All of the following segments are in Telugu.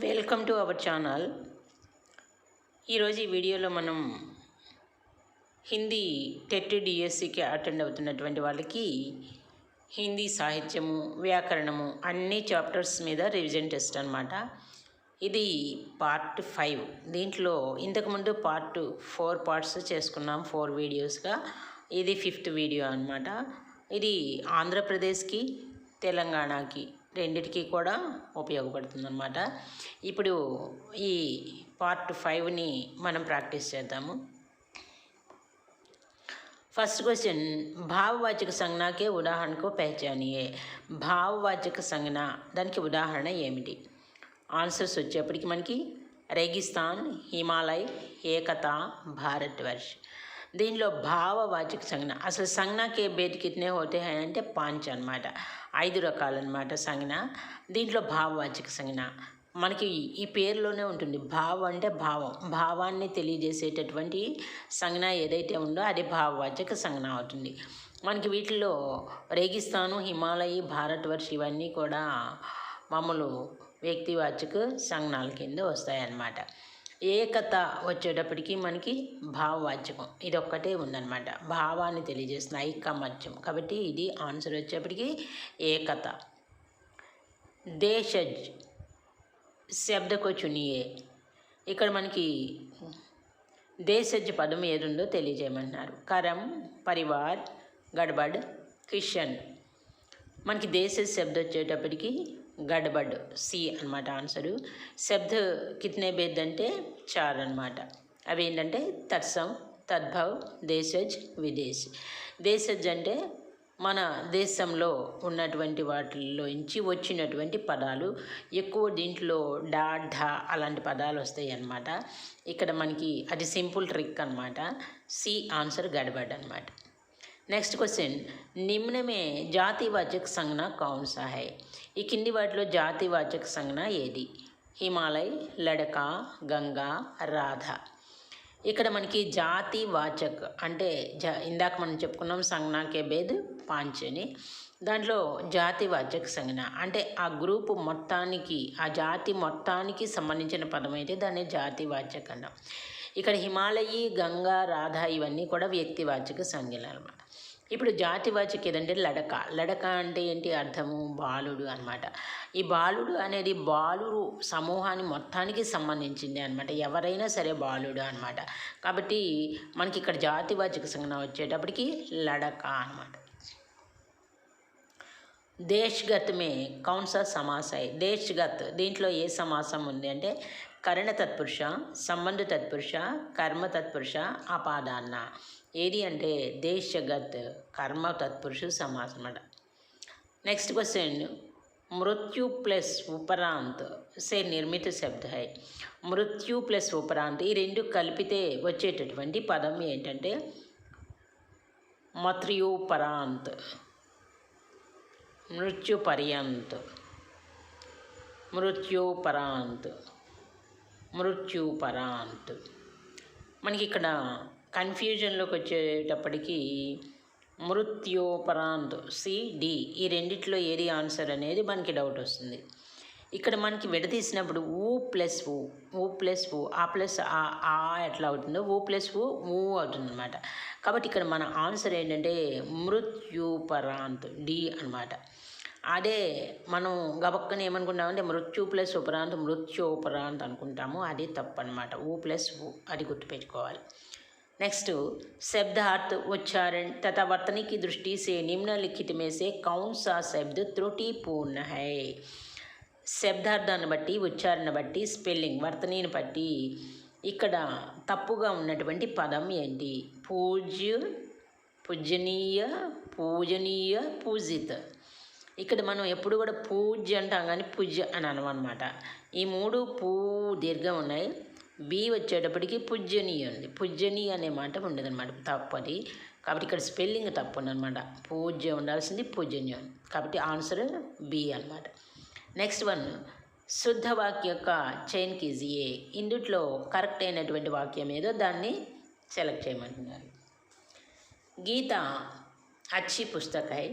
Welcome to our channel. ఈరోజు ఈ వీడియోలో మనం హిందీ టెట్ డిఎస్సికి అటెండ్ అవుతున్నటువంటి వాళ్ళకి హిందీ సాహిత్యము వ్యాకరణము అన్ని చాప్టర్స్ మీద రివిజన్ టెస్ట్ అనమాట ఇది పార్ట్ ఫైవ్. దీంట్లో ఇంతకుముందు పార్ట్ ఫోర్ పార్ట్స్ చేసుకున్నాం ఫోర్ వీడియోస్గా. ఇది ఫిఫ్త్ వీడియో అనమాట ఇది ఆంధ్రప్రదేశ్కి తెలంగాణకి రెండిటికి కూడా ఉపయోగపడుతుంది అనమాట ఇప్పుడు ఈ పార్ట్ ఫైవ్ని మనం ప్రాక్టీస్ చేద్దాము. ఫస్ట్ క్వశ్చన్ భావవాచక సంజ్ఞకే ఉదాహరణకు పెహచానియే భావవాచక సంజ్ఞ దానికి ఉదాహరణ ఏమిటి? ఆన్సర్స్ వచ్చేప్పటికి మనకి రేగిస్తాన్ హిమాలయ్ ఏకత భారత్ వర్ష్. దీనిలో భావవాచక సంజ్ఞ. అసలు సంజ్ఞకే బేట్ కిట్నే హోతే హై అంటే పాంచ్ అనమాట. ఐదు రకాలన్నమాట సంజ్ఞ. దీంట్లో భావవాచక సంజ్ఞ. మనకి ఈ పేరులోనే ఉంటుంది. భావం అంటే భావం. భావాన్ని తెలియజేసేటటువంటి సంజ్ఞ ఏదైతే ఉందో అది భావవాచక సంజ్ఞ అవుతుంది. మనకి వీటిలో రేగిస్తాను హిమాలయ భారత్ వర్ష్ ఇవన్నీ కూడా మామూలు వ్యక్తివాచక సంజ్ఞాల కింద వస్తాయన్నమాట ఏకత వచ్చేటప్పటికి మనకి భావవాచకం ఇది ఒక్కటే ఉందన్నమాట. భావాన్ని తెలియజేస్తుంది ఐకమత్యం. కాబట్టి ఇది ఆన్సర్ వచ్చేప్పటికి ఏకత. దేశజ్ శబ్దకొచునియే ఇక్కడ మనకి దేశజ్ పదం ఏదుందో తెలియజేయమంటున్నారు. కరం పరివార్ గడబడ్ కిషన్. మనకి దేశ శబ్ద వచ్చేటప్పటికి గడబడ్ సి అనమాట ఆన్సరు. శబ్ద కిత్నే బేద్ అంటే చార్ అనమాట అవి ఏంటంటే తత్సం తద్భవ్ దేశజ్ విదేశ్. దేశజ్ అంటే మన దేశంలో ఉన్నటువంటి వాటిల్లోంచి వచ్చినటువంటి పదాలు. ఎక్కువ దీంట్లో డా ఢా అలాంటి పదాలు వస్తాయి అన్నమాట. ఇక్కడ మనకి అది సింపుల్ ట్రిక్ అనమాట సి ఆన్సర్ గడబడ్ అనమాట నెక్స్ట్ క్వశ్చన్. నిమ్నమే జాతివాచక సంజ్ఞ కౌన్ సా హై ఈ కింది వాటిలో జాతివాచక సంజ్ఞ ఏది? హిమాలయ్ లడక గంగా రాధ. ఇక్కడ మనకి జాతి వాచక్ అంటే జ ఇందాక మనం చెప్పుకున్నాం సంజ్ఞాకే భేద్ పాంచని. దాంట్లో జాతి వాచక్ సంజ్ఞ అంటే ఆ గ్రూపు మొత్తానికి ఆ జాతి మొత్తానికి సంబంధించిన పదం అయితే దాన్ని జాతి వాచక్ అన్నాం ఇక్కడ హిమాలయి గంగా రాధ ఇవన్నీ కూడా వ్యక్తివాచక సంజ్ఞలు అనమాట ఇప్పుడు జాతివాచక ఏదంటే లడక. లడక అంటే ఏంటి అర్థము? బాలుడు అనమాట ఈ బాలుడు అనేది బాలుడు సమూహాన్ని మొత్తానికి సంబంధించింది అనమాట ఎవరైనా సరే బాలుడు అనమాట కాబట్టి మనకి ఇక్కడ జాతివాచక సంజ్ఞ వచ్చేటప్పటికి లడక అనమాట దేశ్గత్ మే కౌన్ సమాస దేశ్గత్ దీంట్లో ఏ సమాసం ఉంది అంటే కరణ తత్పురుష సంబంధ తత్పురుష కర్మ తత్పురుష అపాదాన్న. ఏది అంటే దేశగత్ కర్మ తత్పురుషు సమాసం అన్నమాట. నెక్స్ట్ క్వశ్చన్ మృత్యు ప్లస్ ఉపరాంత్ సే నిర్మిత శబ్ద హై. మృత్యు ప్లస్ ఉపరాంత్ ఈ రెండు కలిపితే వచ్చేటటువంటి పదం ఏంటంటే మత్ర్యోపరాంత్. మృత్యు పర్యంత్. మృత్యోపరాంత్. మృత్యుపరాంత్. మనకి ఇక్కడ కన్ఫ్యూజన్లోకి వచ్చేటప్పటికి మృత్యోపరాంత్ సిడి ఈ రెండిట్లో ఏది ఆన్సర్ అనేది మనకి డౌట్ వస్తుంది. ఇక్కడ మనకి విడదీసినప్పుడు ఊ ప్లస్ ఊ ఊ ప్లస్ ఊ ఆ ప్లస్ ఆ ఆ ఎట్లా అవుతుందో ఊ ప్లస్ ఊ ఊ అవుతుందన్నమాట. కాబట్టి ఇక్కడ మన ఆన్సర్ ఏంటంటే మృత్యుపరాంత్ డి అనమాట అదే మనం గబక్కన ఏమనుకుంటామంటే మృత్యు ప్లస్ ఉపరాంత్ మృత్యోపరాంత్ అనుకుంటాము. అది తప్పు అనమాట ఊ ప్లస్ ఊ అది గుర్తుపెట్టుకోవాలి. नेक्स्ट शब्दार्थ उच्चारण तथा वर्तनी की दृष्टि से निम्नलिखित में से कौन सा शब्द त्रुटिपूर्ण है శబ్దార్థాన్ని బట్టి ఉచ్చారణ బట్టి స్పెల్లింగ్ వర్తనీని బట్టి ఇక్కడ తప్పుగా ఉన్నటువంటి పదం ఏంటి పూజ్య పూజనీయ పూజనీయ పూజిత్ ఇక్కడ మనం ఎప్పుడు కూడా పూజ్య అంటాం కానీ పూజ అని అనమాట ఈ మూడు పూ దీర్ఘం ఉన్నాయి బి వచ్చేటప్పటికి పుజ్జని ఉంది పుజ్జని అనే మాట ఉండదన్నమాట. తప్పది కాబట్టి ఇక్కడ స్పెల్లింగ్ తప్పు ఉందన్నమాట. పూజ్య ఉండాల్సింది పూజనీయం కాబట్టి ఆన్సర్ బి అనమాట నెక్స్ట్ వన్. శుద్ధ వాక్య యొక్క చైన్ కీజియే ఇందుట్లో కరెక్ట్ అయినటువంటి వాక్యం ఏదో దాన్ని సెలెక్ట్ చేయమంటున్నారు. గీత అచ్చి పుస్తక. హై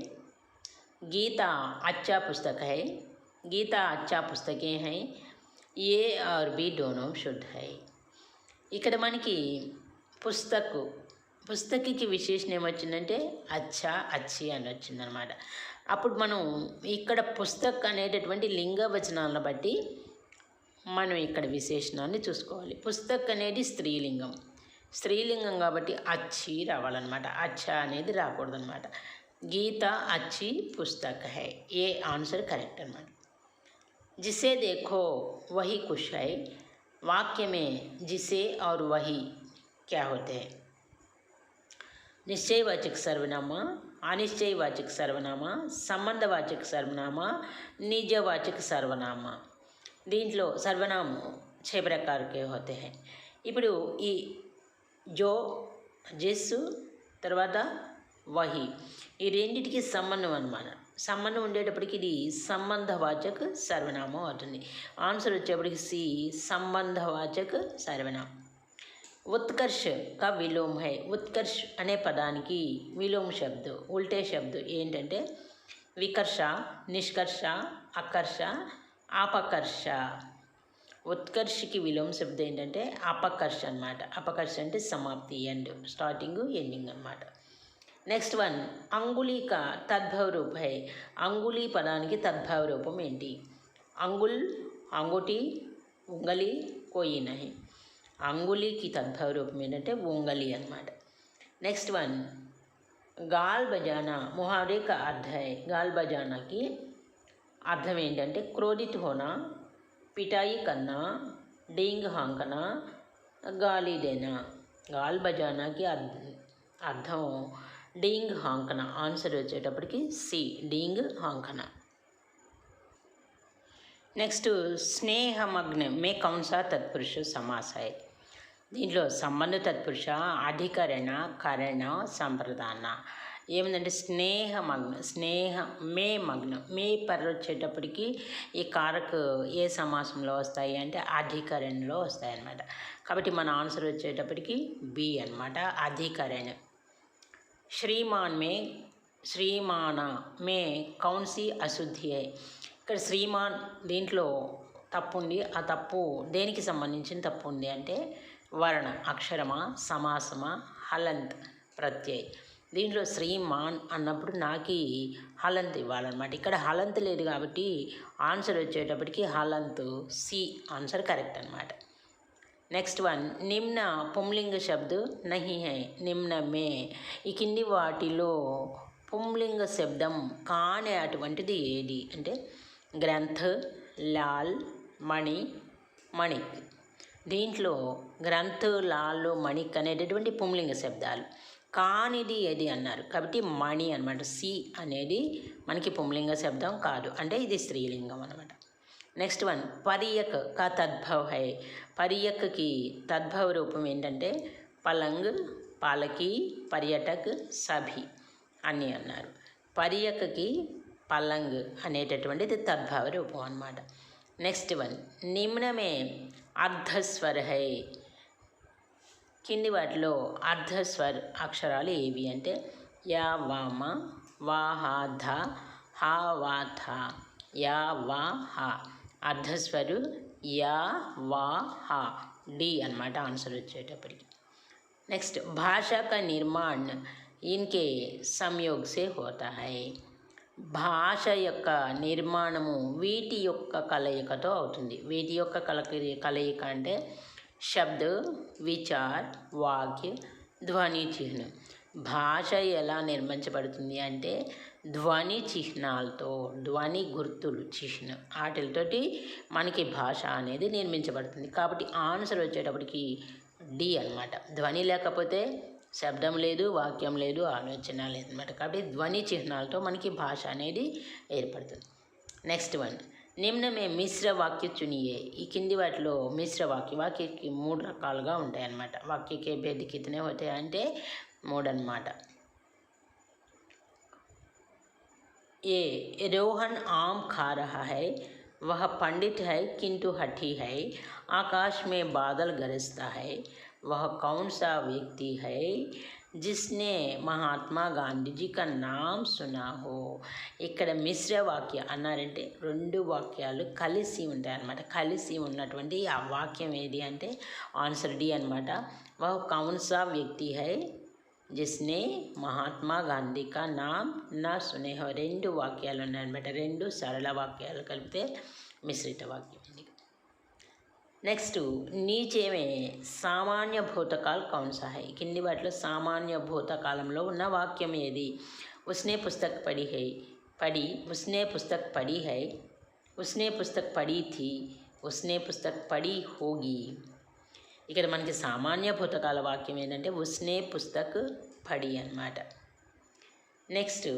గీత అచ్చా పుస్తక. హై గీత అచ్చా పుస్తకే హై ఏ ఆర్ బి డోనో శుద్ధ హై. ఇక్కడ మనకి పుస్తకు పుస్తకికి విశేషణ ఏమొచ్చిందంటే అచ్చా అచ్చి అని వచ్చిందనమాట. అప్పుడు మనం ఇక్కడ పుస్తక్ అనేటటువంటి లింగ వచనాలను బట్టి మనం ఇక్కడ విశేషణాన్ని చూసుకోవాలి. పుస్తక్ అనేది స్త్రీలింగం. స్త్రీలింగం కాబట్టి అచ్చి రావాలన్నమాట. అచ్చ అనేది రాకూడదన్నమాట. గీత అచ్చి పుస్తక్ హై. ఏ ఆన్సర్ కరెక్ట్ అనమాట जिसे देखो वही खुश है वाक्य में जिसे और वही क्या होते हैं निश्चयवाचक सर्वनामा अनिश्चयवाचक सर्वनामा సంబంధవాచక సర్వనామా నిజవాచక సర్వనామా దీంట్లో సర్వనామం छह प्रकार के होते हैं ఇప్పుడు ఈ జో జిస్ తర్వాత వహి ఈ రెండిటికి సంబంధం అన్నమాట సంబంధం ఉండేటప్పటికి ఇది సంబంధవాచక సర్వనామం అవుతుంది. ఆన్సర్ వచ్చేప్పటికి సి సంబంధవాచక సర్వనామం. ఉత్కర్ష్ కా విలోమ హై. ఉత్కర్ష్ అనే పదానికి విలోమ శబ్దం ఉల్టే శబ్దం ఏంటంటే వికర్ష నిష్కర్ష అకర్ష ఆపకర్ష. ఉత్కర్షకి విలోమ శబ్దం ఏంటంటే అపకర్ష అనమాట అపకర్ష అంటే సమాప్తి ఎండ్ స్టార్టింగ్ ఎండింగ్ అనమాట నెక్స్ట్ వన్ అంగుళిక తద్భవ రూప హై అంగుళి పదానికి తద్భవ రూపం ఏంటి అంగుల్ అంగుటి ఉంగలి కోయి నహి అంగుళికి తద్భవ రూపం ఏంటంటే ఉంగలి అనమాట నెక్స్ట్ వన్ గాల్ బజానా ముహావరే కా అర్థ హై గాల్ బజానాకి అర్థం ఏంటంటే క్రోధిత్ హోనా పిటాయి కన్నా డీంగ్ హాంకనా గాలి దేనా గాల్ బజానాకి అర్థం అర్థం డీంగ్ హాంకన. ఆన్సర్ వచ్చేటప్పటికి సి డీంగ్ హాంకన. నెక్స్ట్ స్నేహమగ్న. మే కౌన్సా తత్పురుష సమాస దీంట్లో సంబంధ తత్పురుష అధికరణ కరణ సంప్రదాన. ఏమిటంటే స్నేహమగ్న స్నేహ మే మగ్నం. మే పర్ర వచ్చేటప్పటికి ఈ కారకు ఏ సమాసంలో వస్తాయి అంటే అధికరణలో వస్తాయి అన్నమాట కాబట్టి మన ఆన్సర్ వచ్చేటప్పటికి బి అనమాట అధికరణ. శ్రీమాన్ మే శ్రీమాన మే కౌన్సీ అశుద్ధి ఇక్కడ శ్రీమాన్ దీంట్లో తప్పు ఉంది ఆ తప్పు దేనికి సంబంధించిన తప్పు ఉంది అంటే వర్ణ అక్షరమా సమాసమా హలంత్ ప్రత్యయ్ దీంట్లో శ్రీమాన్ అన్నప్పుడు నాకు హలంత్ ఇవ్వాలన్నమాట ఇక్కడ హలంత్ లేదు కాబట్టి ఆన్సర్ వచ్చేటప్పటికి హలంత్ సి ఆన్సర్ కరెక్ట్ అనమాట నెక్స్ట్ వన్ నిమ్న పుంలింగ శబ్దు నహి హై. నిమ్న మే. ఈ కింది వాటిలో పుంలింగ శబ్దం కానే అటువంటిది ఏది? అంటే గ్రంథ్ లాల్ మణి మణిక్. దీంట్లో గ్రంథ్ లాల్ మణిక్ అనేటటువంటి పుంలింగ శబ్దాలు. కానిది ఏది అన్నారు? కాబట్టి మణి అనమాట సి అనేది మనకి పుంలింగ శబ్దం కాదు. అంటే ఇది స్త్రీలింగం అనమాట నెక్స్ట్ వన్ పరియక్ కా తద్భవ్ హై. పరియక్కి తద్భవ రూపం ఏంటంటే పలంగ్ పాలకి పర్యటక్ సభి అని అన్నారు. పరియక్కి పలంగ్ అనేటటువంటిది తద్భవ రూపం అన్నమాట. నెక్స్ట్ వన్ నిమ్నమే అర్ధస్వర హై. కింది వాటిలో అర్ధస్వర్ అక్షరాలు ఏవి అంటే యా వామ వాహా ధ హా వా థ యా వా హా. అర్ధస్వరు యా వా హా డి అనమాట ఆన్సర్ వచ్చేటప్పటికి. నెక్స్ట్ భాష క నిర్మాణ్ ఇన్కే సంయోగ్ సే హోతా హై భాష యొక్క నిర్మాణము వీటి యొక్క కలయికతో అవుతుంది. వీటి యొక్క కలక కలయిక అంటే శబ్ద విచార్ వాక్య ధ్వని చిహ్నం. భాష ఎలా నిర్మించబడుతుంది అంటే ధ్వని చిహ్నాలతో ధ్వని గుర్తులు చిహ్నం వాటితోటి మనకి భాష అనేది నిర్మించబడుతుంది. కాబట్టి ఆన్సర్ వచ్చేటప్పటికి డి అనమాట ధ్వని లేకపోతే శబ్దం లేదు వాక్యం లేదు ఆలోచన లేదు అనమాట కాబట్టి ధ్వని చిహ్నాలతో మనకి భాష అనేది ఏర్పడుతుంది. Next one. నిమ్నమే మిశ్ర వాక్య చునియే ఈ కింది వాటిలో మిశ్ర వాక్య వాక్యకి మూడు రకాలుగా ఉంటాయన్నమాట. వాక్యకే భేద కితనే అంటే మూడు అనమాట ये रोहन आम खा रहा है वह पंडित है किंतु हठी है आकाश में बादल गरजता है वह कौन सा व्यक्ति है జిస్నే మహాత్మా గాంధీజీ కా నామ్ సునా హో ఇక్కడ మిశ్ర వాక్య అన్నారంటే రెండు వాక్యాలు కలిసి ఉంటాయి అన్నమాట కలిసి ఉన్నటువంటి ఆ వాక్యం ఏది అంటే ఆన్సర్ డి అనమాట వహ కౌన్ సా వ్యక్తి హై జిస్నే మహాత్మా గాంధీ కా నామ్ నా సునే హో రెండు వాక్యాలు ఉన్నాయన్నమాట రెండు సరళ వాక్యాలు కలిపితే మిశ్రిత వాక్యం ఇది నెక్స్ట్ नीचे में సామాన్య భూతకాల్ కౌన్ సా హై కింది వాటిలో సామాన్య భూతకాలంలో ఉన్న వాక్యం ఏది ఉస్నే పుస్తక్ పడి హై పడి ఉస్నే పుస్తక్ పడి హై ఉస్నే పుస్తక్ పడి థీ ఉస్నే పుస్తక్ పడి హోగి ఇక్కడ మనకి సామాన్య భూతకాల వాక్యం ఏంటంటే ఉస్నే పుస్తక్ పడి అన్నమాట నెక్స్ట్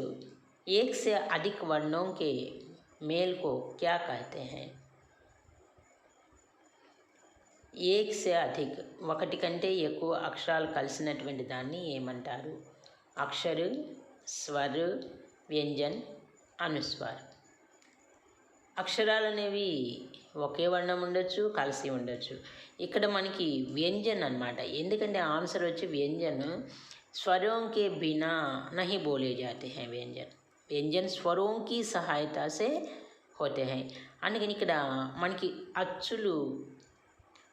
एक से अधिक वर्णों के मेल को क्या कहते हैं ఏక్ సే అధిక్ ఒకటి కంటే ఎక్కువ అక్షరాలు కలిసినటువంటి దాన్ని ఏమంటారు అక్షరు స్వర్ వ్యంజన్ అనుస్వార్ అక్షరాలు అనేవి ఒకే వర్ణం ఉండొచ్చు కలిసి ఉండొచ్చు ఇక్కడ మనకి వ్యంజన్ అన్నమాట ఎందుకంటే ఆన్సర్ వచ్చి వ్యంజన్ స్వరం के बिना नहीं बोले जाते हैं व्यंजन व्यंजन स्वरों की सहायता से होते हैं అందుకని ఇక్కడ మనకి అచ్చులు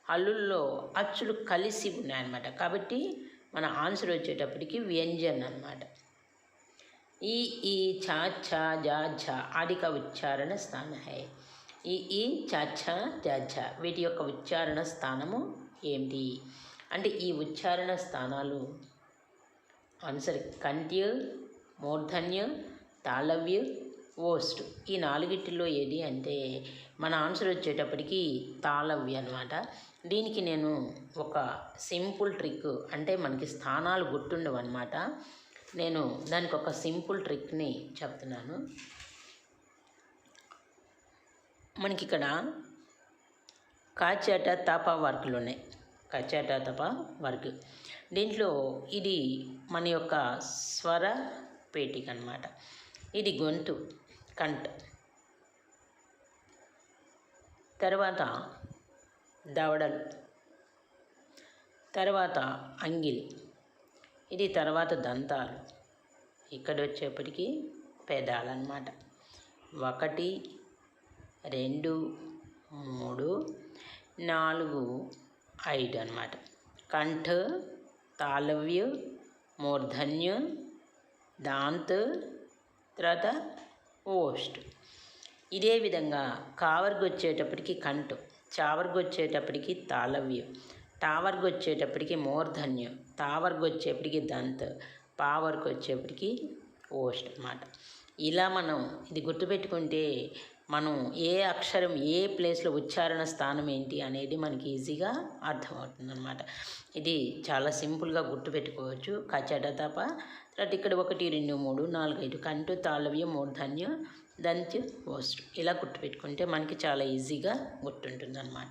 హల్లుల్లో అచ్చులు కలిసి ఉన్నాయన్నమాట కాబట్టి మన ఆన్సర్ వచ్చేటప్పటికి వ్యంజన్ అన్నమాట ఈ ఈ ఛా ఛా జా ఝ ఆది కా ఉచ్చారణ స్థాన హై ఈ ఈ ఛా ఛా వీటి యొక్క ఉచ్చారణ స్థానము ఏంటి అంటే ఈ ఉచ్చారణ స్థానాలు ఆన్సర్ కంట్య మూర్ధన్య తాళవ్య ఓస్ట్ ఈ నాలుగిటిలో ఏది అంటే మన ఆన్సర్ వచ్చేటప్పటికి తాళవ్య అనమాట దీనికి నేను ఒక సింపుల్ ట్రిక్ అంటే మనకి స్థానాలు గుర్తుండవు అనమాట నేను దానికి ఒక సింపుల్ ట్రిక్ని చెప్తున్నాను. మనకి ఇక్కడ కాచాట తాప వర్కులు ఉన్నాయి. కచాట తప వర్క్. దీంట్లో ఇది మన యొక్క స్వర పేటిక అనమాట ఇది గొంతు కంట్ తర్వాత దవడలు. తర్వాత అంగిలి. ఇది తర్వాత దంతాలు. ఇక్కడ వచ్చేప్పటికి పెదాలన్నమాట. ఒకటి రెండు మూడు నాలుగు ఐదు అన్నమాట. కంఠ తాళవ్య మూర్ధన్య దాంత్ తర్వాత ఓస్ట్ ఇదే విధంగా కావర్గు వచ్చేటప్పటికి కంటు చావర్గు వచ్చేటప్పటికి తాళవ్యం టావర్కు వచ్చేటప్పటికి మూర్ధన్యం తావర్గు వచ్చేప్పటికి దంత్ పావర్కు వచ్చేప్పటికి ఓస్ట్ అన్నమాట. ఇలా మనం ఇది గుర్తుపెట్టుకుంటే మనం ఏ అక్షరం ఏ ప్లేస్లో ఉచ్చారణ స్థానం ఏంటి అనేది మనకి ఈజీగా అర్థమవుతుంది అనమాట ఇది చాలా సింపుల్గా గుర్తుపెట్టుకోవచ్చు. కచట తప తర్వాత ఇక్కడ ఒకటి రెండు మూడు నాలుగు ఐదు కంటు తాళవ్యం మూర్ధన్యం దంత్య ఓస్ట్ ఇలా గుర్తుపెట్టుకుంటే మనకి చాలా ఈజీగా గుర్తుంటుంది అనమాట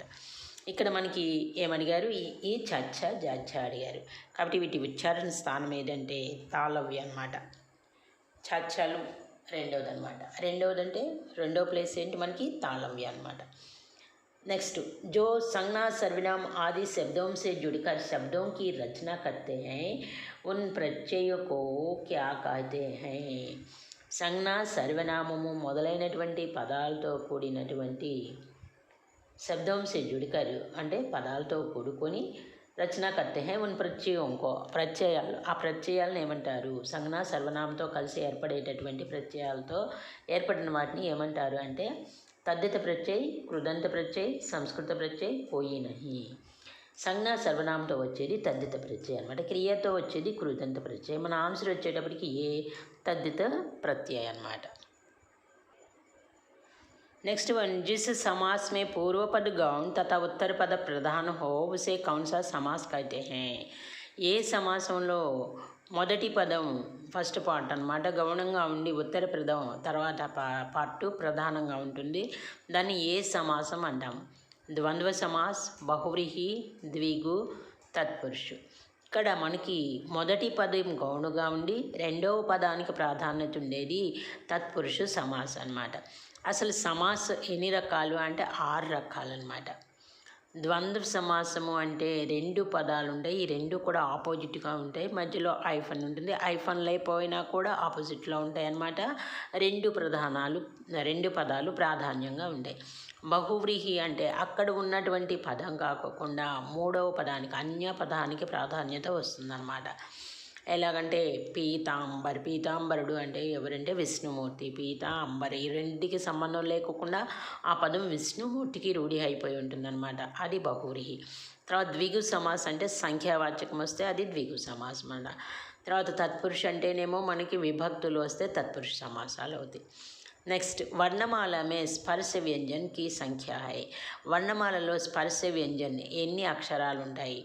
ఇక్కడ మనకి ఏమడిగారు? ఈ ఈ చచ్చ జాచ అడిగారు. కాబట్టి వీటి ఉచ్చారణ స్థానం ఏంటంటే తాళవ్య అనమాట చచ్చలు రెండవది అనమాట రెండవది అంటే రెండో ప్లేస్ ఏంటి మనకి తాళవ్య అనమాట नेक्स्ट जो संज्ञा सर्वनाम आदि शब्दों से जुड़कर शब्दों की रचना करते हैं उन प्रत्ययों को क्या कहते हैं సంజ్ఞ సర్వనామము మొదలైనటువంటి పదాలతో కూడినటువంటి శబ్దం సే జుడికరు అంటే పదాలతో కూడుకొని రచన కర్తే హై ఉన్ ప్రత్యయంకో ప్రత్యయాలు ఆ ప్రత్యయాలను ఏమంటారు? సంజ్ఞ సర్వనామంతో కలిసి ఏర్పడేటటువంటి ప్రత్యయాలతో ఏర్పడిన వాటిని ఏమంటారు అంటే తద్దిత ప్రత్యయ కృదంత ప్రత్యయ సంస్కృత ప్రత్యయ పోయినహి సంజ్ఞ సర్వనామంతో వచ్చేది తద్దిత ప్రత్యయం అనమాట క్రియతో వచ్చేది కృదంత ప్రత్యయం. మన ఆన్సర్ వచ్చేటప్పటికి ఏ తద్దిత ప్రత్యయ అనమాట नेक्स्ट वन जिस समास में पूर्व पद गौण तथा उत्तर पद प्रधान हो उसे कौन सा समास कहते हैं ఏ సమాసంలో మొదటి పదం ఫస్ట్ పార్ట్ అన్నమాట గౌణంగా ఉండి ఉత్తర పదం తర్వాత పా పార్ట్ ప్రధానంగా ఉంటుంది దాన్ని ఏ సమాసం అంటాం ద్వంద్వ సమాస్ బహువ్రీహి ద్విగు తత్పురుషు ఇక్కడ మనకి మొదటి పదం గౌణుగా ఉండి రెండవ పదానికి ప్రాధాన్యత ఉండేది తత్పురుషు సమాస్ అన్నమాట అసలు సమాస ఎన్ని రకాలు అంటే ఆరు రకాలు అన్నమాట ద్వంద్వ సమాసము అంటే రెండు పదాలు ఉంటాయి. ఈ రెండు కూడా ఆపోజిట్గా ఉంటాయి. మధ్యలో ఐఫన్ ఉంటుంది. ఐఫన్లు అయిపోయినా కూడా ఆపోజిట్లో ఉంటాయి అన్నమాట రెండు ప్రధానాలు రెండు పదాలు ప్రాధాన్యంగా ఉంటాయి. బహువ్రీహి అంటే అక్కడ ఉన్నటువంటి పదం కాకుండా మూడవ పదానికి అన్య పదానికి ప్రాధాన్యత వస్తుందన్నమాట. ఎలాగంటే పీతాంబర్ పీతాంబరుడు అంటే ఎవరంటే విష్ణుమూర్తి. పీతాంబర్ ఈ రెండికి సంబంధం లేకుండా ఆ పదం విష్ణుమూర్తికి రూఢి అయిపోయి ఉంటుందన్నమాట. అది బహురిహి తర్వాత ద్విగు సమాస్ అంటే సంఖ్యావాచకం వస్తే అది ద్విగు సమాసం అన్నమాట తర్వాత తత్పురుష అంటేనేమో మనకి విభక్తులు వస్తే తత్పురుష సమాసాలు అవుతాయి. నెక్స్ట్ వర్ణమాలమే స్పర్శ వ్యంజన్కి సంఖ్య హై వర్ణమాలలో స్పర్శ వ్యంజన్ ఎన్ని అక్షరాలు ఉంటాయి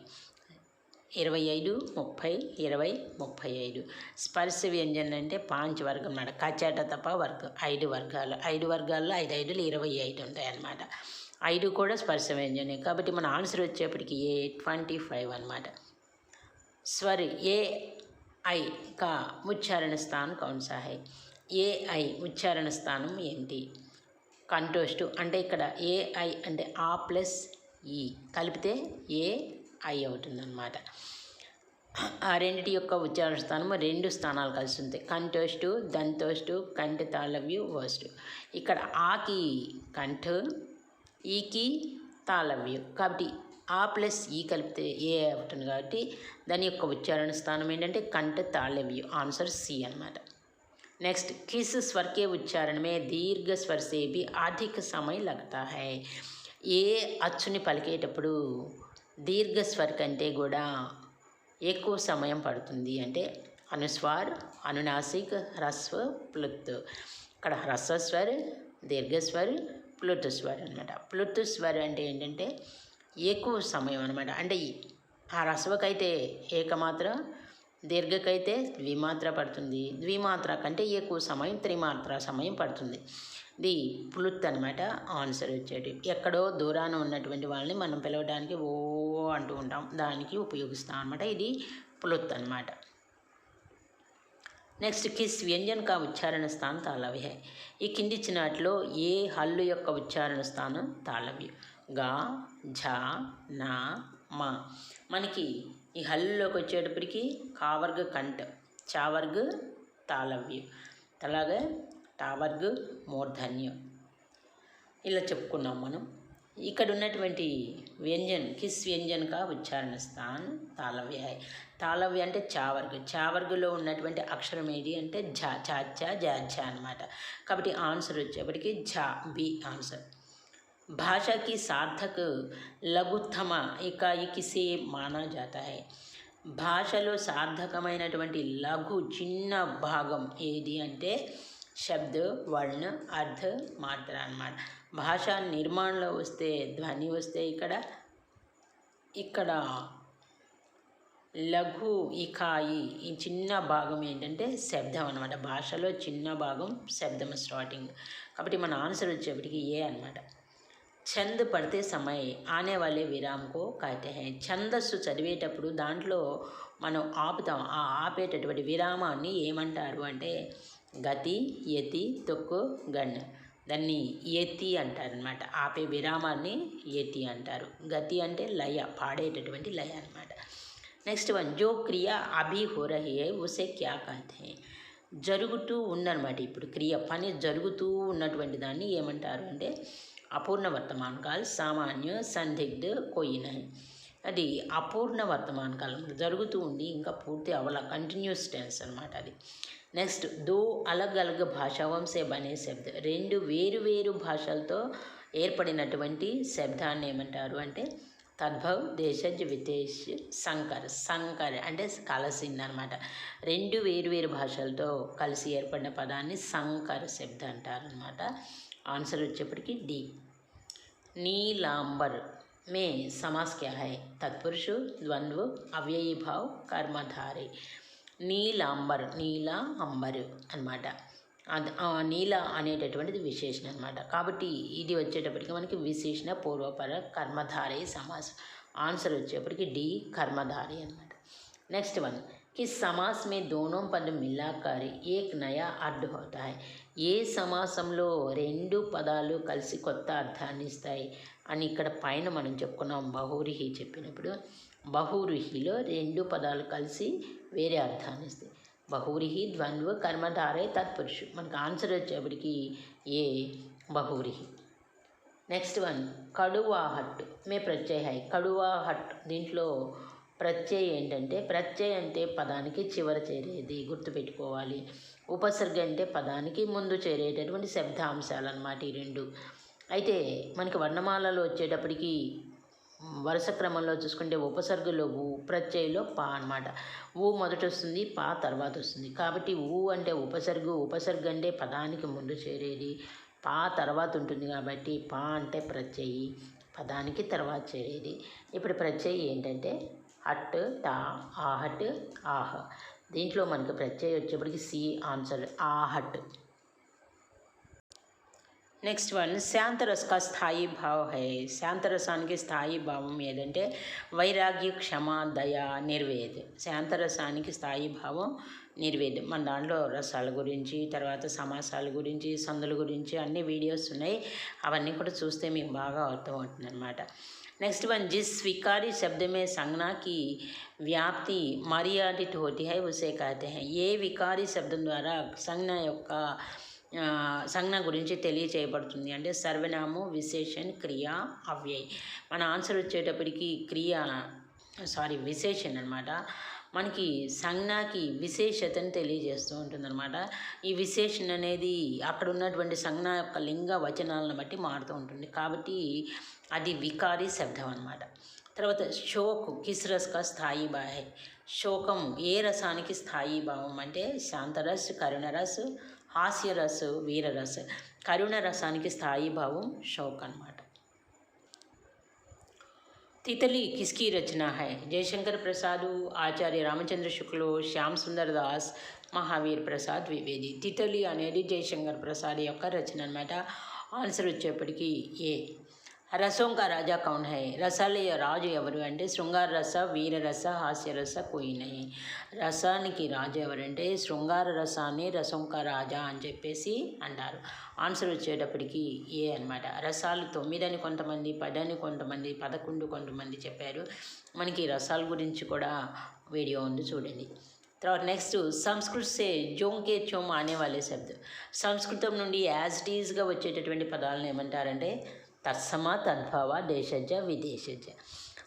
ఇరవై ఐదు ముప్పై ఇరవై ముప్పై ఐదు. స్పర్శ వ్యంజన్ అంటే పాంచ్ వర్గం అన్నమాట కచాట తప్ప వర్గం ఐదు వర్గాలు. ఐదు వర్గాల్లో ఐదు ఐదులు ఇరవై ఐదు ఉంటాయన్నమాట ఐదు కూడా స్పర్శ వ్యంజనే. కాబట్టి మన ఆన్సర్ వచ్చేప్పటికి ఏ ట్వంటీ ఫైవ్ అనమాట స్వరి ఏ ఐ కా ఉచ్చారణ స్థానం కౌన్ ఏఐ ఏ ఐ ఉచ్చారణ స్థానం ఏంటి? కంటోస్టు అంటే ఇక్కడ ఏఐ అంటే ఆ ప్లస్ ఈ. కలిపితే ఏ ఐ అవుతుందన్నమాట. ఆ రెండిటి యొక్క ఉచ్చారణ స్థానము రెండు స్థానాలు కలిసి ఉంది. కంఠోస్టు దంతోస్టు కంఠ తాళవ్యు వస్టు ఇక్కడ ఆకి కంఠ ఈకి తాళవ్యు. కాబట్టి ఆ ప్లస్ ఈ కలిపితే ఏ అవుతుంది కాబట్టి దాని యొక్క ఉచ్చారణ స్థానం ఏంటంటే కంఠ తాళవ్యు ఆన్సర్ సి అనమాట నెక్స్ట్ కిస్ స్వర్కే ఉచ్చారణమే దీర్ఘ స్వర్సేపి అధిక సమయం లగతా హై ఏ అచ్చుని పలికేటప్పుడు దీర్ఘస్వర్ కంటే కూడా ఎక్కువ సమయం పడుతుంది అంటే అనుస్వార్ అనునాసిక్ హ్రస్వ ప్లుత్. ఇక్కడ హ్రస్వస్వర్ దీర్ఘస్వర్ ప్లుత్స్వర్ అనమాట ప్లుత్స్వర్ అంటే ఏంటంటే ఎక్కువ సమయం అనమాట అంటే ఆ రసవకైతే ఏకమాత్ర దీర్ఘకైతే ద్విమాత్ర పడుతుంది. ద్విమాత్ర కంటే ఎక్కువ సమయం త్రిమాత్ర సమయం పడుతుంది. ఇది పులుత్ అనమాట ఆన్సర్ వచ్చేటి. ఎక్కడో దూరాన ఉన్నటువంటి వాళ్ళని మనం పిలవడానికి ఓ అంటూ ఉంటాం. దానికి ఉపయోగిస్తాం అనమాట ఇది పులుత్ అనమాట నెక్స్ట్ కిస్ వ్యంజన్ కా ఉచ్చారణ స్థానం తాళవ్య. ఈ కింది ఏ హల్లు యొక్క ఉచ్చారణ స్థానం తాళవ్య? గా ఝ నా మా. మనకి ఈ హల్లులోకి వచ్చేటప్పటికి కావర్గ కంఠ చావర్గ తాళవ్య. అలాగే టావర్గ మూర్ధన్యం ఇలా చెప్పుకున్నాం మనం ఇక్కడ ఉన్నటువంటి వ్యంజన్ కిస్ వ్యంజన్ కా ఉచ్చారణ స్థాన్ తాళవ్య హై తాళవ్య అంటే చావర్గ చావర్గలో ఉన్నటువంటి అక్షరం ఏది అంటే ఝ చాచా జాఝ అనమాట కాబట్టి ఆన్సర్ వచ్చేప్పటికి ఝ బి ఆన్సర్ भाषा की सार्थक लघुत्तम इकाई से माना जाता है భాషలో సార్థకమైనటువంటి లఘు చిన్న భాగం ఏది అంటే శబ్ద వర్ణ అర్థ మాత్ర అనమాట భాష నిర్మాణంలో వస్తే ధ్వని వస్తే ఇక్కడ ఇక్కడ లఘు ఇకాయి ఈ చిన్న భాగం ఏంటంటే శబ్దం అనమాట భాషలో చిన్న భాగం శబ్దం స్టార్టింగ్ కాబట్టి మన ఆన్సర్ వచ్చేప్పటికి ఏ అనమాట ఛంద్ పడితే సమయ ఆనే వాళ్ళే విరామ్కో కాతే ఛందస్సు చదివేటప్పుడు దాంట్లో మనం ఆపుతాం. ఆ ఆపేటటువంటి విరామాన్ని ఏమంటారు అంటే గతి యతి తొక్కు గన్ దాన్ని యతి అంటారనమాట ఆపే విరామాన్ని యతి అంటారు. గతి అంటే లయ పాడేటటువంటి లయ అనమాట నెక్స్ట్ వన్ జో క్రియ అభి ఉసే క్యా జరుగుతూ ఉందన్నమాట ఇప్పుడు క్రియ. పని జరుగుతూ ఉన్నటువంటి దాన్ని ఏమంటారు అంటే అపూర్ణ వర్తమాన కాల్ సామాన్య సందిగ్ధ కొయిన అది అపూర్ణ వర్తమాన కాలం. జరుగుతూ ఉండి ఇంకా పూర్తి అవల కంటిన్యూస్ టెన్స్ అనమాట అది. నెక్స్ట్ దో అలగ్ అలగ్ భాషావంశే బనే శబ్ద. రెండు వేరు వేరు భాషలతో ఏర్పడినటువంటి శబ్దాన్ని ఏమంటారు అంటే తద్భవ్ దేశజ్ విదేశ్ సంకర్ సంకర్ అంటే కలసింది అనమాట రెండు వేరు వేరు భాషలతో కలిసి ఏర్పడిన పదాన్ని సంకర్ శబ్ద అంటారు అనమాట ఆన్సర్ వచ్చేప్పటికీ డి. నీలాంబర్ మే సమాస్ క్యాహాయ్ తత్పురుషు ద్వంద్వ అవ్యయీభావ్ కర్మధారి. कर्मधारे నీలాంబర్ నీల అంబర్ అనమాట అది ఆ నీల అనేటటువంటిది విశేషణ అనమాట కాబట్టి ఇది వచ్చేటప్పటికి మనకి విశేషణ పూర్వపర కర్మధారే సమాసం ఆన్సర్ వచ్చేప్పటికి డి కర్మధారి అనమాట नेक्स्ट वन कि समास में दोनों पद मिलाकर एक नया अर्थ होता है ఏ సమాసంలో రెండు పదాలు కలిసి కొత్త అర్థాన్ని ఇస్తాయి అని ఇక్కడ పైన మనం చెప్పుకున్నాం బహురిహి చెప్పినప్పుడు బహురిహిలో రెండు పదాలు కలిసి వేరే అర్థాన్ని ఇస్తాయి బహురిహి ద్వంద్వ కర్మధారే తత్పురుషు. మనకు ఆన్సర్ వచ్చేప్పటికి ఏ? బహురిహి నెక్స్ట్ వన్ కడువాహట్టు మే ప్రత్యయ హై. కడువాహట్ దీంట్లో ప్రత్యయ ఏంటంటే ప్రత్యయ అంటే పదానికి చివర చేరేది గుర్తుపెట్టుకోవాలి ఉపసర్గ అంటే పదానికి ముందు చేరేటటువంటి శబ్దాంశాలు అన్నమాట ఈ రెండు. అయితే మనకి వర్ణమాలలో వచ్చేటప్పటికి వరుస క్రమంలో చూసుకుంటే ఉపసర్గలో ఊ ప్రత్యయలో పా అనమాట ఊ మొదట వస్తుంది పా తర్వాత వస్తుంది. కాబట్టి ఊ అంటే ఉపసర్గ ఉపసర్గ అంటే పదానికి ముందు చేరేది. పా తర్వాత ఉంటుంది కాబట్టి పా అంటే ప్రత్యయి పదానికి తర్వాత చేరేది. ఇప్పుడు ప్రత్యయి ఏంటంటే అట్ టా ఆహట్ ఆహ. దీంట్లో మనకు ప్రత్యయం వచ్చేప్పటికి సి ఆన్సర్ ఆహట్ నెక్స్ట్ వన్ శాంతరస్క స్థాయి భావ హై. శాంతరసానికి స్థాయి భావం ఏదంటే వైరాగ్య క్షమ దయ నిర్వేద్. శాంతరసానికి స్థాయి భావం నిర్వేద్. మన దాంట్లో రసాల గురించి తర్వాత సమాసాల గురించి సందుల గురించి అన్ని వీడియోస్ ఉన్నాయి. అవన్నీ కూడా చూస్తే మీకు బాగా అర్థమవుతుంది అనమాట నెక్స్ట్ వన్ జిస్ స్వీకారి శబ్దమే में వ్యాప్తి మర్యాదిట్ హోతి హై ఉసే కాతే హై. ఏ వికారి శబ్దం ద్వారా సంజ్ఞ యొక్క సంజ్ఞ గురించి తెలియచేయబడుతుంది. అంటే సర్వనామం విశేషణ్ క్రియ అవ్యయ్. మన ఆన్సర్ వచ్చేటప్పటికి క్రియ సారీ విశేషణ్ అనమాట మనకి సంజ్ఞకి విశేషతను తెలియజేస్తూ ఉంటుందన్నమాట. ఈ విశేషణ అనేది అక్కడ ఉన్నటువంటి సంజ్ఞ యొక్క లింగ వచనాలను బట్టి మారుతూ ఉంటుంది. కాబట్టి అది వికారి శబ్దం అనమాట తర్వాత షోక్ కిస్ రస్క స్థాయి బాహే. శోకం ఏ రసానికి స్థాయి భావం అంటే శాంతరస్ కరుణరస్ హాస్యరస్ వీరరస్ కరుణ రసానికి స్థాయి భావం శోక్ అనమాట तितली किसकी रचना है जयशंकर प्रसाद आचार्य रामचंद्र शुक्लो శ్యామ్ సుందర్ దాస్ మహావీర్ ప్రసాద్ ద్వివేది తితలి అనేది జయశంకర్ ప్రసాద్ యొక్క రచన అనమాట ఆన్సర్ వచ్చేప్పటికి ఏ రసోంకా రాజా కౌన్ హై. రసాల రాజు ఎవరు అంటే శృంగార రస వీర రస హాస్య రస కోయి రసానికి రాజు ఎవరంటే శృంగార రసాన్ని రసంక రాజా అని చెప్పేసి అంటారు ఆన్సర్ వచ్చేటప్పటికి ఏ అన్నమాట? రసాలు తొమ్మిదని కొంతమంది పదని కొంతమంది పదకొండు కొంతమంది చెప్పారు. మనకి రసాల గురించి కూడా వీడియో ఉంది చూడండి. తర్వాత నెక్స్ట్ సంస్కృత్ సే జోంకే చోమ్ అనే వాళ్ళే శబ్దం. సంస్కృతం నుండి యాజ్ టీజ్గా వచ్చేటటువంటి పదాలను ఏమంటారంటే తత్సమ తద్భవ దేశజ విదేశజ.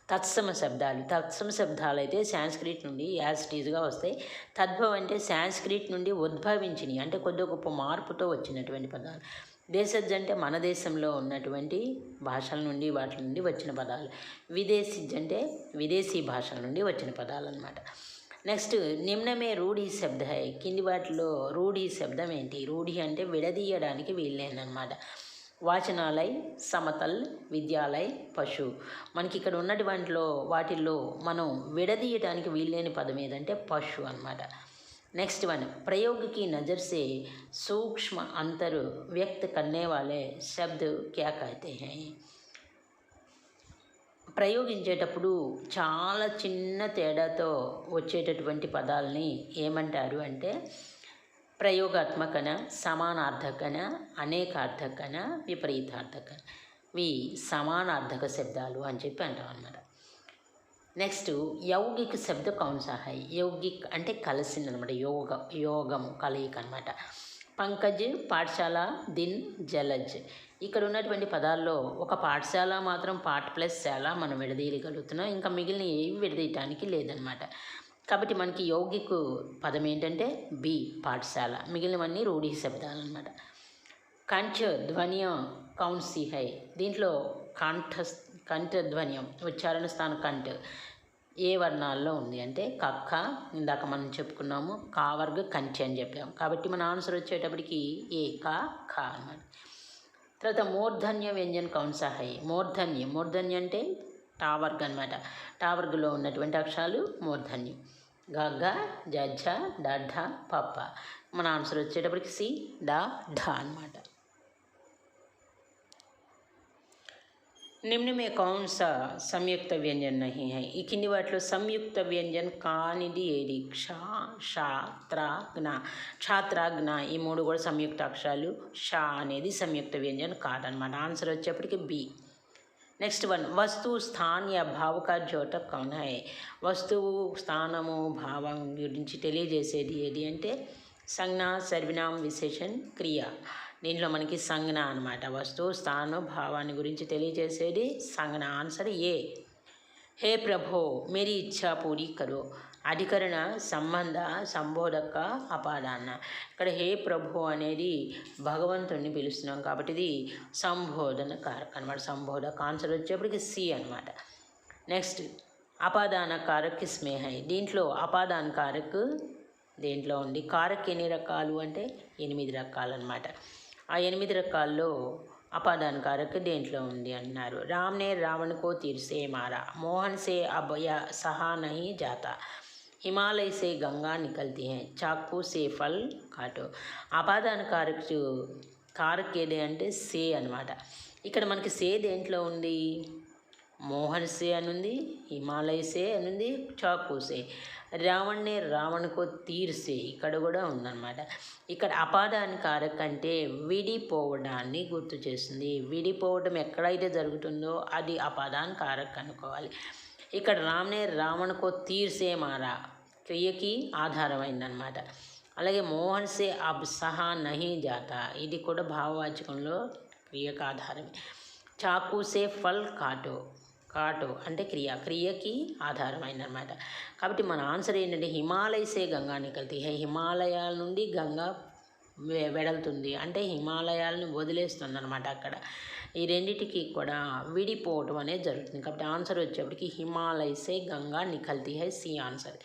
తత్సమ శబ్దాలు. తత్సమ శబ్దాలు అయితే సాంస్క్రిట్ నుండి యాజిటీజ్గా వస్తాయి. తద్భవ అంటే సాంస్క్రిట్ నుండి ఉద్భవించినవి అంటే కొద్ది గొప్ప మార్పుతో వచ్చినటువంటి పదాలు. దేశజ్ అంటే మన దేశంలో ఉన్నటువంటి భాషల నుండి వాటి నుండి వచ్చిన పదాలు. విదేశీజ్ అంటే విదేశీ భాషల నుండి వచ్చిన పదాలు అనమాట నెక్స్ట్ నిమ్నమే రూఢి శబ్ద. కింది వాటిలో రూఢి శబ్దం ఏంటి? రూఢి అంటే విడదీయడానికి వీల్లేదన్నమాట వాచనాలయ్ సమతల్ విద్యాలయ్ పశు మనకి ఇక్కడ ఉన్నటువంటిలో వాటిల్లో మనం విడదీయడానికి వీల్లేని పదం ఏదంటే పశు అన్నమాట నెక్స్ట్ వన్ प्रयोग की नज़र से सूक्ष्म अंतर व्यक्त करने वाले शब्द क्या कहते हैं ప్రయోగించేటప్పుడు చాలా చిన్న తేడాతో వచ్చేటటువంటి పదాలని ఏమంటారు అంటే ప్రయోగాత్మకన సమానార్థకన అనేకార్థకన విపరీతార్థకన. ఇవి సమానార్థక శబ్దాలు అని చెప్పి అంటాం అన్నమాట. నెక్స్ట్ యౌగిక్ శబ్ద కౌన్సాహాయ్ యౌగిక్ అంటే కలిసింది అనమాట యోగ యోగము కలయిక అనమాట పంకజ్ పాఠశాల దిన్ జలజ్. ఇక్కడ ఉన్నటువంటి పదాల్లో ఒక పాఠశాల మాత్రం పాట్ ప్లస్ శాల మనం విడదీయగలుగుతున్నాం. ఇంకా మిగిలిన ఏవి విడదీయటానికి లేదనమాట కాబట్టి మనకి యౌగిక్ పదం ఏంటంటే బి పాఠశాల. మిగిలినవన్నీ రూఢి శబ్దాలు అనమాట కంఠ ధ్వనియం కౌన్సిహై దీంట్లో కంఠ కంఠ ధ్వనియం ఉచ్చారణ స్థానం కంఠ ఏ వర్ణాల్లో ఉంది అంటే కక్క ఇందాక మనం చెప్పుకున్నాము కావర్గ కంచి అని చెప్పాము. కాబట్టి మన ఆన్సర్ వచ్చేటప్పటికి ఏ కా ఖ అన్నమాట. తర్వాత మూర్ధన్య వ్యంజన్ కౌన్సా హై. మూర్ధన్యం అంటే టావర్గ్ అనమాట టావర్గ్లో ఉన్నటువంటి అక్షరాలు మూర్ధన్యం. గగ్గ జజ్జ డడ్డ పప్ప మన ఆన్సర్ వచ్చేటప్పటికి సి డా ఢ అనమాట నిమ్న మే కౌన్స సంయుక్త వ్యంజన్ నహి హై. ఈ కింది వాటిలో సంయుక్త వ్యంజన్ కానిది ఏది? క్షా షా క్షాత్రాగ్న జ్ఞ జ్ఞ ఈ మూడు కూడా సంయుక్త అక్షరాలు. షా అనేది సంయుక్త వ్యంజన్ కాదనమాట ఆన్సర్ వచ్చేప్పటికి బి. నెక్స్ట్ వన్ వస్తు స్థాన్య భావక జోట కా వస్తువు స్థానము భావం గురించి తెలియజేసేది ఏది అంటే సంజ్ఞ సర్వనామ విశేషణ్ క్రియ దీంట్లో మనకి సంజ్ఞ అనమాట వస్తువు స్థానం భావాన్ని గురించి తెలియజేసేది సంజ్ఞ ఆన్సర్ ఏ హే ప్రభో మేరీ ఇచ్ఛా పూరీ కరో అధికరణ సంబంధ సంబోధక అపాదాన్న ఇక్కడ హే ప్రభు అనేది భగవంతుడిని పిలుస్తున్నాం కాబట్టి ఇది సంబోధన కారక అనమాట సంబోధక ఆన్సర్ వచ్చేప్పటికి సి అనమాట నెక్స్ట్ అపాదాన కారక్ కిస్మే దీంట్లో అపాదాన కారక్ దేంట్లో ఉంది? కారక్ ఎన్ని రకాలు అంటే ఎనిమిది రకాలు అనమాట ఆ ఎనిమిది రకాల్లో అపాదాన కారక్ దేంట్లో ఉంది అన్నారు? రామ్నే రావణ్కో తీర్సే మారా. మోహన్ సే అభయ సహా నహి జాతా. హిమాలయ సే గంగా నికల్తీ హై చాకు సే ఫల్ కాటో. అపాదాన కారక్ కారక్ ఏది అంటే సే అనమాట ఇక్కడ మనకి సే దేంట్లో ఉంది? మోహన్ సే అని ఉంది హిమాలయ సే అని ఉంది చాకు సే. రావణ్ణే రావణ్కో తీర్సే ఇక్కడ కూడా ఉందన్నమాట. ఇక్కడ అపాదాని కారక్ అంటే విడిపోవడాన్ని గుర్తు చేస్తుంది. విడిపోవడం ఎక్కడైతే జరుగుతుందో అది అపాదాన్ కారక్ అనుకోవాలి. ఇక్కడ రామ్నే రావణ్కో తీర్సే మారా. క్రియకి ఆధారమైందనమాట అలాగే మోహన్ సే అబ్ సహా నహి జాతా. ఇది కూడా భావవాచకంలో క్రియకు ఆధారమే చాకు సే ఫల్ కాటో. కాటో అంటే క్రియ. క్రియకి ఆధారమైందనమాట కాబట్టి మన ఆన్సర్ ఏంటంటే హిమాలయసే గంగా నికల్తీ. హై హిమాలయాల నుండి గంగా వెడల్తుంది వెడలుతుంది. అంటే హిమాలయాలను వదిలేస్తుంది అనమాట అక్కడ. ఈ రెండిటికి కూడా విడిపోవటం అనేది జరుగుతుంది. కాబట్టి ఆన్సర్ వచ్చేప్పటికి హిమాలయసే గంగా నికల్తీ. హై సి ఆన్సర్.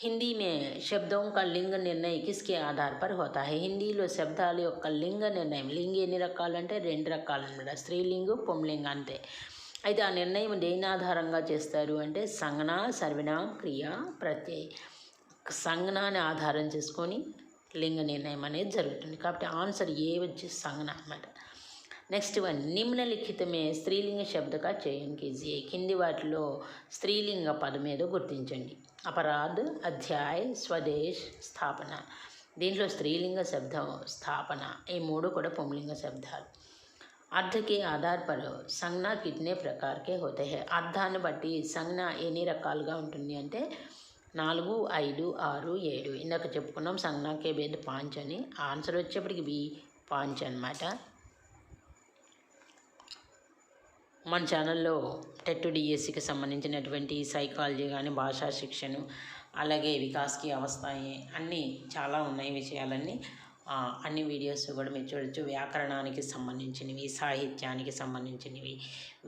హిందీ మే శబ్దం का लिंग निर्णय किसके ఆధార్ పర్ హోతా హై హిందీలో శబ్దాల యొక్క లింగ నిర్ణయం లింగ ఎన్ని రకాలంటే రెండు రకాలన్నమాట స్త్రీలింగు పుంలింగ అంతే అయితే ఆ నిర్ణయం దేని ఆధారంగా చేస్తారు అంటే సంజ్ఞ సర్వనామ క్రియ ప్రత్యయ సంజ్ఞాన్ని ఆధారం చేసుకొని లింగ నిర్ణయం అనేది జరుగుతుంది కాబట్టి ఆన్సర్ ఏ వచ్చి సంజ్ఞ అనమాట నెక్స్ట్ వన్ నిమ్నలిఖితమే స్త్రీలింగ శబ్దక చేయన్ కీజీ కింది వాటిలో స్త్రీలింగ పదం ఏదో గుర్తించండి అపరాధ్ అధ్యాయ్ స్వదేశ్ స్థాపన దీంట్లో స్త్రీలింగ శబ్దం స్థాపన ఈ మూడు కూడా పుంలింగ శబ్దాలు अर्थ के आधार पर సంజ్ఞ కిట్నే ప్రకారకే హోతే హై అర్థాన్ని బట్టి సంజ్ఞ ఎన్ని రకాలుగా ఉంటుంది అంటే నాలుగు ఐదు ఆరు ఏడు ఇందాక చెప్పుకున్నాం సంజ్ఞకే భేద్ పాంచ్ అని ఆన్సర్ వచ్చేప్పటికి బి పాంచ్ అనమాట మన ఛానల్లో టెట్ డిఎస్సికి సంబంధించినటువంటి సైకాలజీ కానీ భాషా శిక్షణ అలాగే వికాస్కి అవస్థాయి అన్నీ చాలా ఉన్నాయి విషయాలన్నీ. అన్ని వీడియోస్ కూడా మీరు చూడొచ్చు. వ్యాకరణానికి సంబంధించినవి సాహిత్యానికి సంబంధించినవి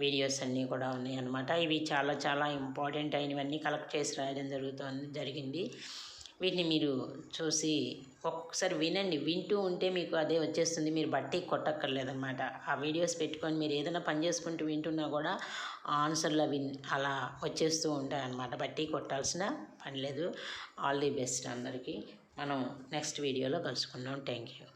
వీడియోస్ అన్నీ కూడా ఉన్నాయి అన్నమాట. ఇవి చాలా చాలా ఇంపార్టెంట్ అయినవన్నీ కలెక్ట్ చేసి రాయడం జరుగుతుంది జరిగింది. వీటిని మీరు చూసి ఒక్కసారి వినండి వింటూ ఉంటే మీకు అదే వచ్చేస్తుంది. మీరు బట్టి కొట్టక్కర్లేదన్నమాట. ఆ వీడియోస్ పెట్టుకొని మీరు ఏదైనా పని చేసుకుంటూ వింటున్నా కూడా ఆన్సర్లు అవి అలా వచ్చేస్తూ ఉంటాయి అన్నమాట బట్టి కొట్టాల్సిన పని లేదు. ఆల్ ది బెస్ట్ అందరికీ. మనం నెక్స్ట్ వీడియోలో కలుసుకుందాం. Thank you.